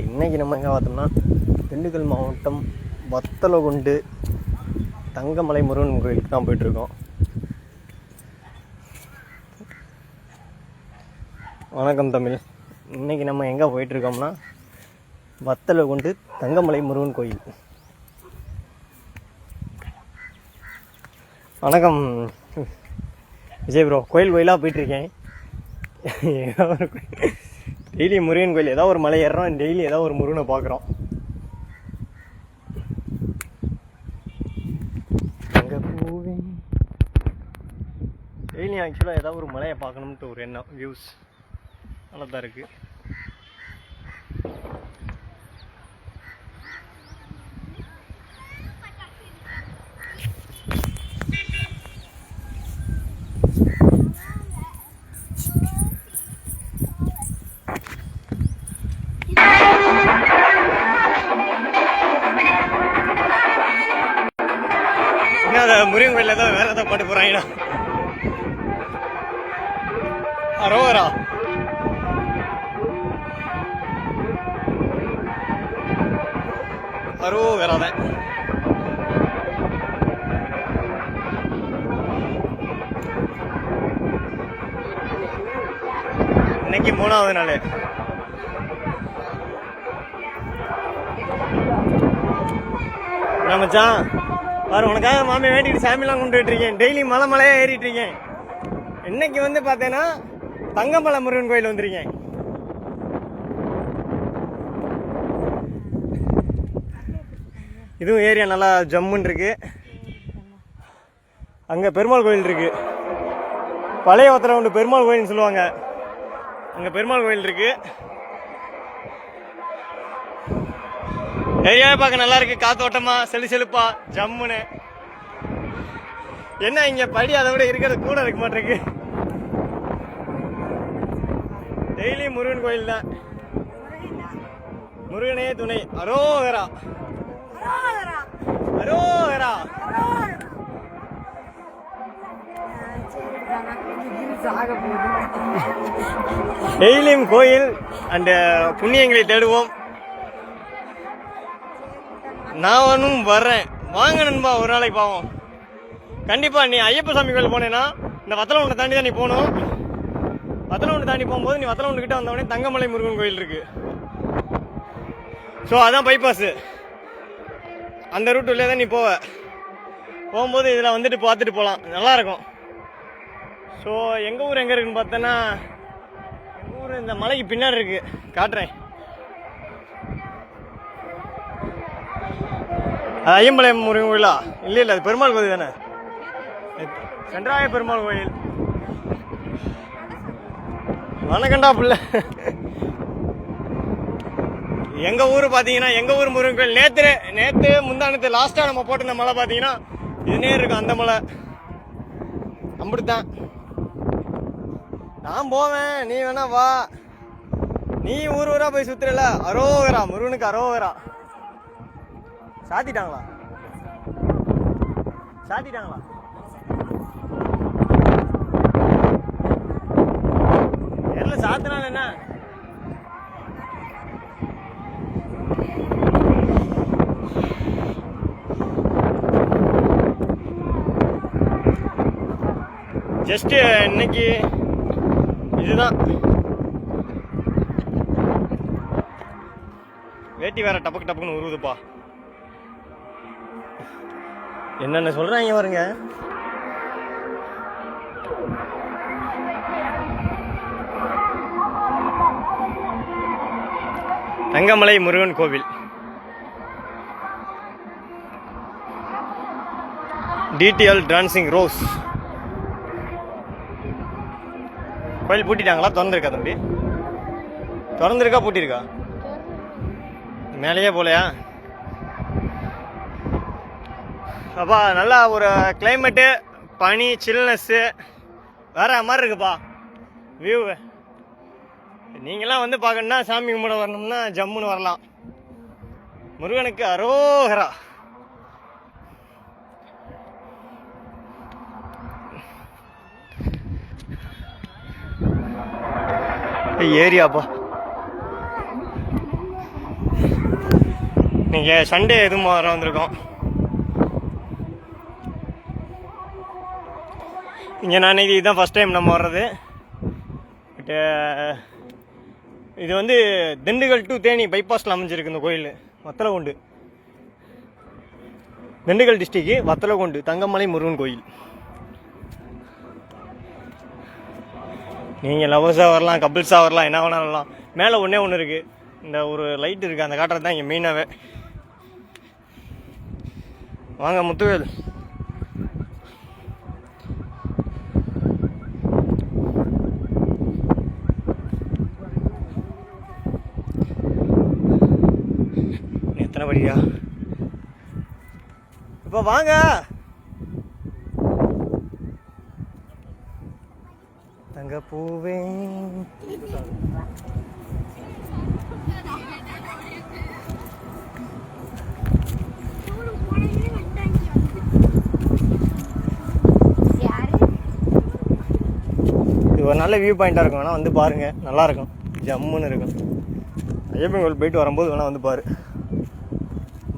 வணக்கம் இன்னைக்கு நம்ம எங்கே பார்த்தோம்னா திண்டுக்கல் மாவட்டம் வத்தலகுண்டு தங்கமலை முருகன் கோயிலுக்கு தான் போயிட்டுருக்கோம் வணக்கம் தமிழ். இன்னைக்கு நம்ம எங்கே போயிட்டுருக்கோம்னா வத்தலகுண்டு தங்கமலை முருகன் கோயில். வணக்கம். விஜய் ப்ரோ கோயில் கோயிலாக போயிட்டுருக்கேன் ஒரு டெய்லி முருகன் கோயில் ஏதாவது ஒரு மலை ஏறுறோம் டெய்லி ஏதாவது ஒரு முருகனை பார்க்குறோம். அங்கே போவேன். டெய்லி ஆக்சுவலாக ஏதாவது ஒரு மலையை பார்க்கணுன்ட்டு ஒரு எண்ணம் வியூஸ் நல்லா தான் இருக்குது அந்த ஏதோ வேற ஏதோ பாட்டு போறாங்க அரோவரா அரோ வேறாத இன்னைக்கு மூணாவது நாள். என்ன மச்சான்? பாரு உனக்காக மாமியை வேண்டிட்டு சாமிலாம் கொண்டுட்டு இருக்கேன். டெய்லி மலை மலையா ஏறிட்டு இருக்கேன். இன்னைக்கு வந்து பார்த்தேன்னா தங்கம்பல முருகன் கோயில் வந்திருக்கேன். இதுவும் ஏரியா நல்லா ஜம்முன்னு இருக்கு. அங்கே பெருமாள் கோயில் இருக்கு. பழைய ஒத்தரை உண்டு பெருமாள் கோயில்னு சொல்லுவாங்க. அங்கே பெருமாள் கோயில் இருக்குது ஏரியாவே பார்க்க நல்லா இருக்கு? காத்தோட்டமா செழு செழுப்பா ஜம்முன்னு. என்ன இங்க படி? அதை விட இருக்கிறது கூட இருக்க மாட்டிருக்கு டெய்லி முருகன் கோயில் தான். முருகனே துணை. அரோகரா. அரோகரா. டெய்லியும் கோயில் அண்ட் புண்ணியங்களை தேடுவோம். நானும் வர்றேன் வாங்க நண்பா ஒரு நாளைக்கு பாவம். கண்டிப்பா நீ ஐயப்ப சாமி கோயில் போனேன்னா இந்த வத்தலகுண்டை தாண்டி தான் நீ போகணும். வத்தலகுண்டை தாண்டி போகும்போது நீ வத்தலகுண்டு கிட்ட வந்தவொடனே தங்கமலை முருகன் கோயில் இருக்கு. ஸோ அதான் பைபாஸ் அந்த ரூட் உள்ளே தான் நீ போவ. போகும்போது இதில் வந்துட்டு பார்த்துட்டு போகலாம் நல்லா இருக்கும். ஸோ எங்கள் ஊர் எங்கே இருக்குன்னு பார்த்தோன்னா எங்கள் ஊர் இந்த மலைக்கு பின்னாடி இருக்குது காட்டுறேன். ஐயம்பாளையம் முருகன் கோயிலா? இல்லை இல்லை அது பெருமாள் கோயில் தானே? சென்றாய பெருமாள் கோயில். வணக்கண்டா புள்ள. எங்க ஊர் பார்த்தீங்கன்னா எங்க ஊர் முருகன் கோயில். நேற்று நேற்று முந்தானத்து லாஸ்டா நம்ம போட்டிருந்த மலை பார்த்தீங்கன்னா இதுனே இருக்கும் அந்த மலை. அப்படித்தான். நான் போவேன். நீ வேணா வா. நீ ஊர் ஊரா போய் சுத்துறல? அரோகரா முருகனுக்கு அரோகரா. சாத்திட்டாங்களா? சாத்திட்டாங்களா? தெரியல சாத்தினால என்ன? ஜஸ்ட் இன்னைக்கு இதுதான். வேட்டி வேற டபக்கு டபக்குன்னு உருவுதுப்பா. என்னென்ன சொல்கிறாங்க பாருங்க. தங்கமலை முருகன் கோவில். டிடிஎல் டான்சிங் ரோஸ் கோயில் பூட்டிட்டாங்களா? திறந்துருக்கா தம்பி? திறந்துருக்கா பூட்டிருக்கா மேலேயே போலையா? அப்பா நல்லா ஒரு கிளைமேட்டு பனி சில்னஸ்ஸு வேற மாதிரி இருக்குப்பா. வியூ நீங்களாம் வந்து பார்க்கணுன்னா சாமி கும்பிட வரணும்னா ஜம்முன்னு வரலாம். முருகனுக்கு அரோகரா. ஏரியாப்பா. நீங்கள் சண்டே எதுவும் வர வந்திருக்கோம். இங்கே நான் இன்னைக்கு இதுதான் ஃபஸ்ட் டைம் நம்ம வர்றது. பட்டு இது வந்து திண்டுக்கல் டு தேனி பைபாஸில் அமைஞ்சிருக்கு இந்த கோயில் வத்தலகுண்டு. திண்டுக்கல் டிஸ்ட்ரிக்கு வத்தலகுண்டு தங்கமலை முருகன் கோயில். நீங்கள் லவர்ஸாக வரலாம் கப்புள்ஸாக வரலாம் என்ன வேணாலும் வரலாம். மேலே ஒன்றே ஒன்று இருக்குது இந்த ஒரு லைட் இருக்குது அந்த காட்டுறது தான் இங்கே மெயினாகவே வாங்க முத்துவேல். வழியா? இப்போ வாங்க. தங்க பூவே இது ஒரு நல்ல வியூ பாயிண்ட்டாக இருக்கும். வேணால் வந்து பாருங்க. நல்லா இருக்கும். ஜம்முன்னு இருக்கும். ஐயப்பன் கோயில் போயிட்டு வரும்போது வேணால் வந்து பாரு.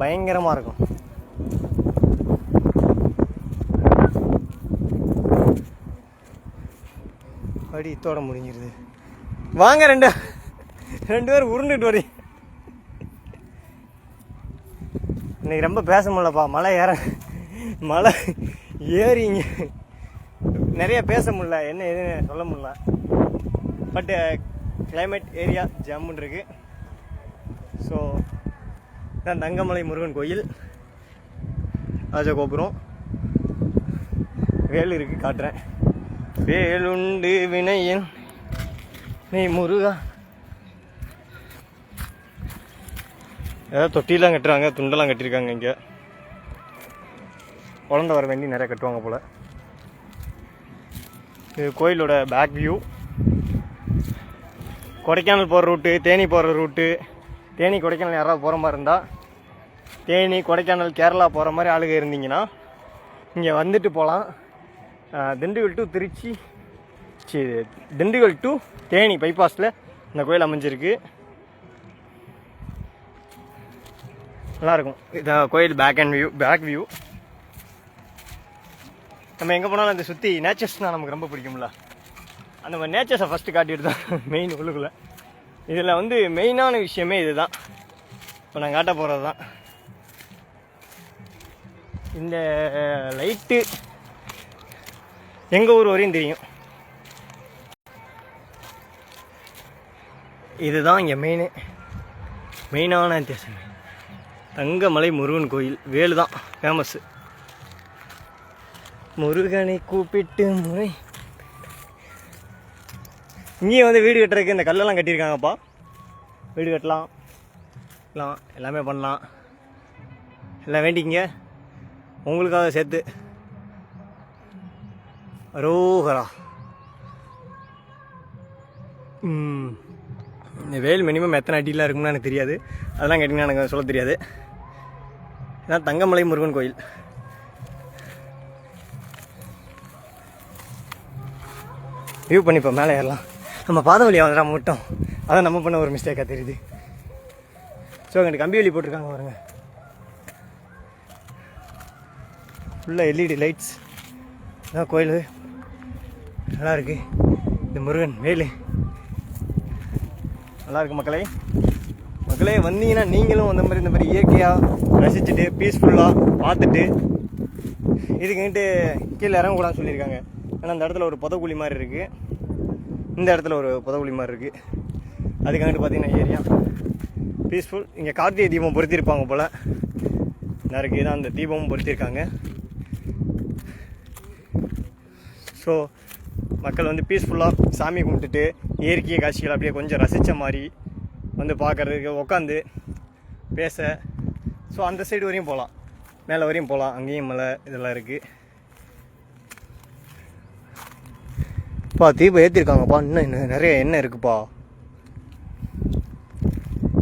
பயங்கரமாக இருக்கும். அப்படி இத்தோட முடிஞ்சிருது. வாங்க ரெண்டு ரெண்டு பேரும் உருண்டுட்டு வரீங்க இன்னைக்கு ரொம்ப பேச முடியலப்பா. மலை ஏற மலை ஏறிங்க. நிறைய பேச முடில என்ன ஏதுன்னு சொல்ல முடில பட்டு கிளைமேட் ஏரியா ஜம்முன்னு இருக்கு. ஸோ இதான் தங்கமலை முருகன் கோயில் ராஜகோபுரம். வேல் இருக்கு காட்டுறேன். வேலுண்டு வினையன் நீ முருகா. ஏதாவது தொட்டிலாம் கட்டுறாங்க துண்டெல்லாம் கட்டியிருக்காங்க இங்கே. குழந்த வர வேண்டி நிறையா கட்டுவாங்க போல். இது கோயிலோட பேக் வியூ கொடைக்கானல் போகிற ரூட்டு தேனி போகிற ரூட்டு தேனி கொடைக்கானல் யாராவது போகிற மாதிரி இருந்தால் தேனி கொடைக்கானல் கேரளா போகிற மாதிரி ஆளுக இருந்தீங்கன்னா இங்கே வந்துட்டு போகலாம் திண்டுக்கல் டு திருச்சி சி திண்டுக்கல் டு தேனி பைபாஸில் இந்த கோயில் அமைஞ்சிருக்கு. நல்லாயிருக்கும் இந்த கோயில் back and view back view நம்ம எங்கே போனாலும் அந்த சுற்றி நேச்சர்ஸ்னால் நமக்கு ரொம்ப பிடிக்கும்ல. அந்த மாதிரி நேச்சர்ஸை ஃபஸ்ட்டு காட்டிட்டு தான் மெயின் உள்ளுக்குள்ளே. இதில் வந்து மெயினான விஷயமே இதுதான். இப்போ நான் காட்ட போகிறது தான் இந்த லைட்டு எங்கள் ஊர் வரையும் தெரியும். இதுதான் இங்கே மெயினு மெயினான வித்தியாசம் தங்கமலை முருகன் கோயில் வேலு தான் ஃபேமஸ்ஸு முருகனை கூப்பிட்டு முறை. இங்கேயும் வந்து வீடு கட்டுறதுக்கு இந்த கல்லெல்லாம் கட்டியிருக்காங்கப்பா. வீடு கட்டலாம் எல்லாம் எல்லாமே பண்ணலாம். எல்லாம் வேண்டிக்கிங்க. உங்களுக்காக சேர்த்து. ரோகரா இந்த வேல் மினிமம் எத்தனை அடியெலாம் இருக்கும்னு எனக்கு தெரியாது. அதெல்லாம் கேட்டிங்கன்னா எனக்கு சொல்ல தெரியாது. இதான் தங்கமலை முருகன் கோயில். வியூ பண்ணிப்போம் மேலே ஏறலாம். நம்ம பாத வழியாக வந்துடா மட்டும் அதான் நம்ம பண்ண ஒரு மிஸ்டேக்காக தெரியுது. ஸோ அங்கிட்டு கம்பி வழி போட்டிருக்காங்க பாருங்கள் ஃபுல்லாக எல்இடி லைட்ஸ் இதான் கோயில். நல்லாயிருக்கு இந்த முருகன் வேலு நல்லாயிருக்கு மக்களே. மக்களே வந்தீங்கன்னா நீங்களும் அந்த மாதிரி இந்த மாதிரி இயற்கையாக ரசிச்சுட்டு பீஸ்ஃபுல்லாக பார்த்துட்டு இதுக்குன்ட்டு கீழே இறங்கக்கூடாதுன்னு சொல்லியிருக்காங்க. ஏன்னா அந்த இடத்துல ஒரு புதகுழி மாதிரி இருக்குது இந்த இடத்துல ஒரு புதகுழி மாதிரி இருக்குது அதுக்காகிட்டு பார்த்தீங்கன்னா ஏரியா. பீஸ்ஃபுல் இங்கே கார்த்திகை தீபம் பொருத்தியிருப்பாங்க போல். நிறைய தான் அந்த தீபமும் பொருத்தியிருக்காங்க ஸோ மக்கள் வந்து பீஸ்ஃபுல்லாக சாமி கும்பிட்டுட்டு இயற்கை காட்சிகள் அப்படியே கொஞ்சம் ரசித்த மாதிரி வந்து பார்க்கறதுக்கு உட்காந்து பேச. ஸோ அந்த சைடு வரையும் போகலாம் மேலே வரையும் போகலாம் அங்கேயும் மலை இதெல்லாம் இருக்குது பா தீபம் ஏற்றிருக்காங்கப்பா இன்னும் இன்னும் நிறைய எண்ணெய் இருக்குப்பா.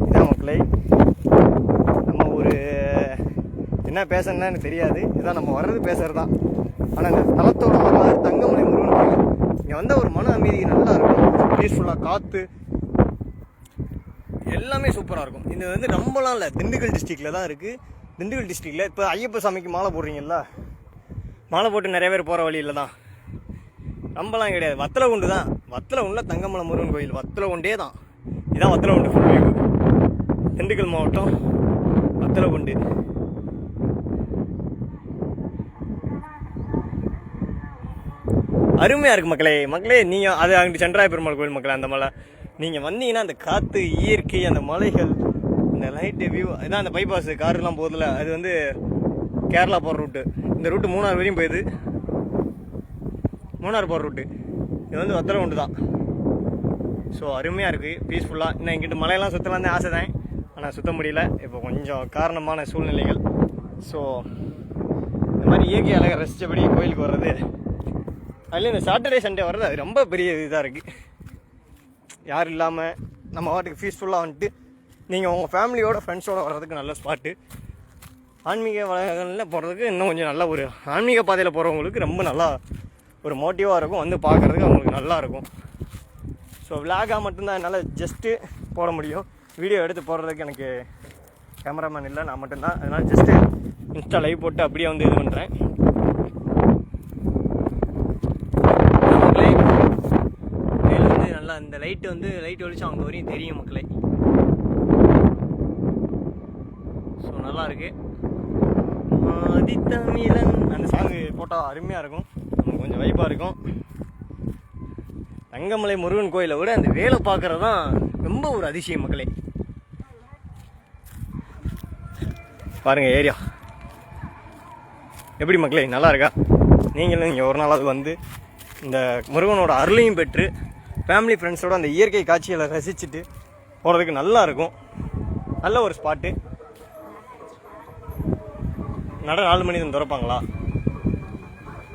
இதான் மக்களை? நம்ம ஒரு என்ன பேசணும்னா எனக்கு தெரியாது. இதான் நம்ம வர்றது பேசுறது தான் ஆனால் இந்த தளத்தோட வரலாறு தங்கமலை முருகன் கோயில். இங்கே வந்தால் ஒரு மன அமைதி நல்லா இருக்கும். பீஸ்ஃபுல்லாக காற்று எல்லாமே சூப்பராக இருக்கும். இது வந்து ரொம்பலாம் இல்லை திண்டுக்கல் டிஸ்ட்ரிக்டில் தான் இருக்குது திண்டுக்கல் டிஸ்ட்ரிக்டில் இப்போ ஐயப்ப சாமிக்கு மாலை போடுறீங்களா மாலை போட்டு நிறைய பேர் போகிற வழியில் தான். ரொம்பலாம் கிடையாது. வத்தலை குண்டு தான். வத்தலை குண்டில் தங்கமலை முருகன் கோயில். வத்தலை குண்டே தான். இதான் வத்தலை குண்டு ஃபுல் திண்டுக்கல் மாவட்டம் வத்தலை குண்டு அருமையாக இருக்கு மக்களே. மக்களே நீங்கள் அது அங்கிட்டு சென்றாய பெருமாள் கோயில் மக்களே அந்த மலை. நீங்கள் வந்தீங்கன்னா அந்த காற்று இயற்கை அந்த மலைகள் அந்த லைட்டு வியூ அதான் அந்த பைபாஸ் காருலாம் போகுதுல அது வந்து கேரளா போகிற ரூட்டு இந்த ரூட்டு மூணாறு வரையும் போயிடுது மூணாறு போகிற ரூட்டு இது வந்து வத்திரம் ஒன்று தான் ஸோ அருமையாக இருக்குது பீஸ்ஃபுல்லாக இன்னும் எங்கிட்ட மலையெல்லாம் சுற்றலாம் தான் ஆசை தான் ஆனால் சுற்ற முடியல. இப்போ கொஞ்சம் காரணமான சூழ்நிலைகள். ஸோ இந்த மாதிரி இயற்கை அழகாக ரசித்தபடி கோயிலுக்கு வர்றது அதில் இந்த சாட்டர்டே சண்டே வர்றது அது ரொம்ப பெரிய இதாக இருக்குது யாரும் இல்லாமல் நம்ம வாட்டுக்கு பீஸ்ஃபுல்லாக வந்துட்டு நீங்கள் உங்கள் ஃபேமிலியோட ஃப்ரெண்ட்ஸோடு வர்றதுக்கு நல்ல ஸ்பாட்டு ஆன்மீக வளங்களில் போகிறதுக்கு இன்னும் கொஞ்சம் நல்ல ஒரு ஆன்மீக பாதையில் போகிறவங்களுக்கு ரொம்ப நல்லா ஒரு மோட்டிவாக இருக்கும். வந்து பார்க்குறதுக்கு அவங்களுக்கு நல்லாயிருக்கும் ஸோ விலாகாக மட்டும்தான் என்னால் ஜஸ்ட்டு போட முடியும். வீடியோ எடுத்து போடுறதுக்கு எனக்கு கேமராமேன் இல்லை நான் மட்டும்தான். அதனால் ஜஸ்ட்டு இன்ஸ்டா லைவ் போட்டு அப்படியே வந்து இது பண்ணுறேன் மக்களே மேல வந்து நல்லா இந்த லைட்டு வந்து லைட் வெளிச்சம் அவங்க வரையும் தெரியும் மக்களே. ஸோ நல்லா இருக்கு அதித்தமிழன் அந்த சாங்கு போட்டால் அருமையாக இருக்கும். நமக்கு கொஞ்சம் வைப்பாக இருக்கும். தங்கமலை முருகன் கோயிலை விட அந்த வேலை பார்க்குறது தான் ரொம்ப ஒரு அதிசயம் மக்களே. பாருங்கள் ஏரியா எப்படி மக்களே நல்லா இருக்கா? நீங்களும் இங்கே ஒரு நாளாவது வந்து இந்த முருகனோட அருளையும் பெற்று ஃபேமிலி ஃப்ரெண்ட்ஸோட அந்த இயற்கை காட்சிகளை ரசிச்சுட்டு போகிறதுக்கு நல்லா இருக்கும் நல்ல ஒரு ஸ்பாட்டு நட நாலு மணி தான் திறப்பாங்களா?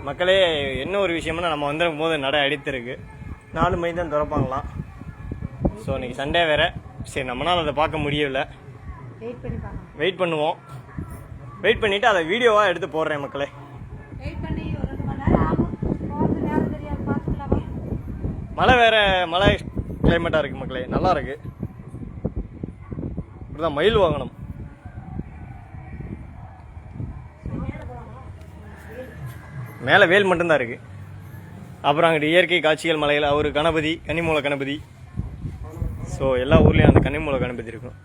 மக்களே என்ன ஒரு விஷயம்னா நம்ம வந்துடும் போது நடை அடித்திருக்கு. நாலு மணி தான் திறப்பாங்களாம். ஸோ இன்னைக்கு சண்டே வேற. சரி நம்மளால் அதை பார்க்க முடியல. வெயிட் பண்ணுவோம். வெயிட் பண்ணிவிட்டு அதை வீடியோவாக எடுத்து போடுறேன் மக்களே வெயிட் பண்ணி ஒரு ரெண்டு மணி நேரம் ஆகும் போகிறது நேரம் தெரியாது பார்த்துக்கலாமா மழை வேற மழை கிளைமேட்டாக இருக்குது மக்களே. நல்லா இருக்கு. இப்படிதான் மயில் வாங்கணும். மேலே வேல் மட்டும்தான் இருக்குது அப்புறம் அங்கிட்டு இயற்கை காட்சிகள் மலையில் அவர் கணபதி கன்னிமூல கணபதி. ஸோ எல்லா ஊர்லேயும் அந்த கன்னிமூல கணபதி இருக்கும்.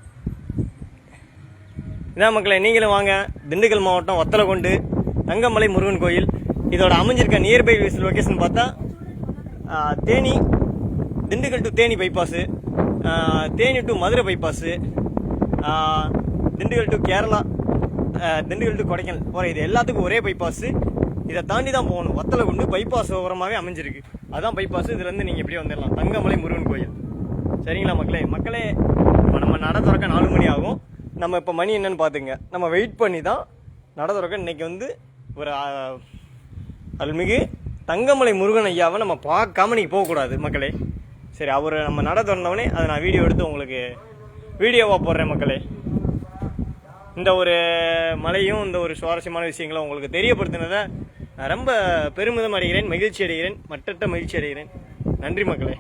இதான் மக்களே நீங்களும் வாங்க. திண்டுக்கல் மாவட்டம் ஒத்தலை கொண்டு தங்கமலை முருகன் கோயில். இதோட அமைஞ்சிருக்க நியர்பை லொக்கேஷன் பார்த்தா Theni Dindigul to Theni bypass Theni to Madurai bypass Dindigul to Kerala Dindigul to Kodaikanal போகிற இது எல்லாத்துக்கும் ஒரே பைபாஸு இதை தாண்டி தான் போகணும். வத்தலை கொண்டு பைபாஸ் ஓரமாகவே அமைஞ்சிருக்கு. அதான் பைபாஸ் இதுலேருந்து நீங்கள் இப்படியே வந்துடலாம். தங்கமலை முருகன் கோயில். சரிங்களா மக்களே? மக்களே இப்போ நம்ம நட திறக்க நாலு மணி ஆகும். நம்ம இப்போ மணி என்னன்னு பார்த்துங்க நம்ம வெயிட் பண்ணி தான் நட திறக்க இன்னைக்கு வந்து ஒரு அருள்மிகு தங்கமலை முருகன் ஐயாவை நம்ம பார்க்காம நீங்கள் போகக்கூடாது மக்களே. சரி அவர் நம்ம நட திறந்தவொடனே அதை நான் வீடியோ எடுத்து உங்களுக்கு வீடியோவாக போடுறேன் மக்களே. இந்த ஒரு மலையும் இந்த ஒரு சுவாரஸ்யமான விஷயங்களும் உங்களுக்கு தெரியப்படுத்தினதை நான் ரொம்ப பெருமிதம் அடைகிறேன் மகிழ்ச்சி அடைகிறேன் மற்றற்ற மகிழ்ச்சி அடைகிறேன். நன்றி மக்களே.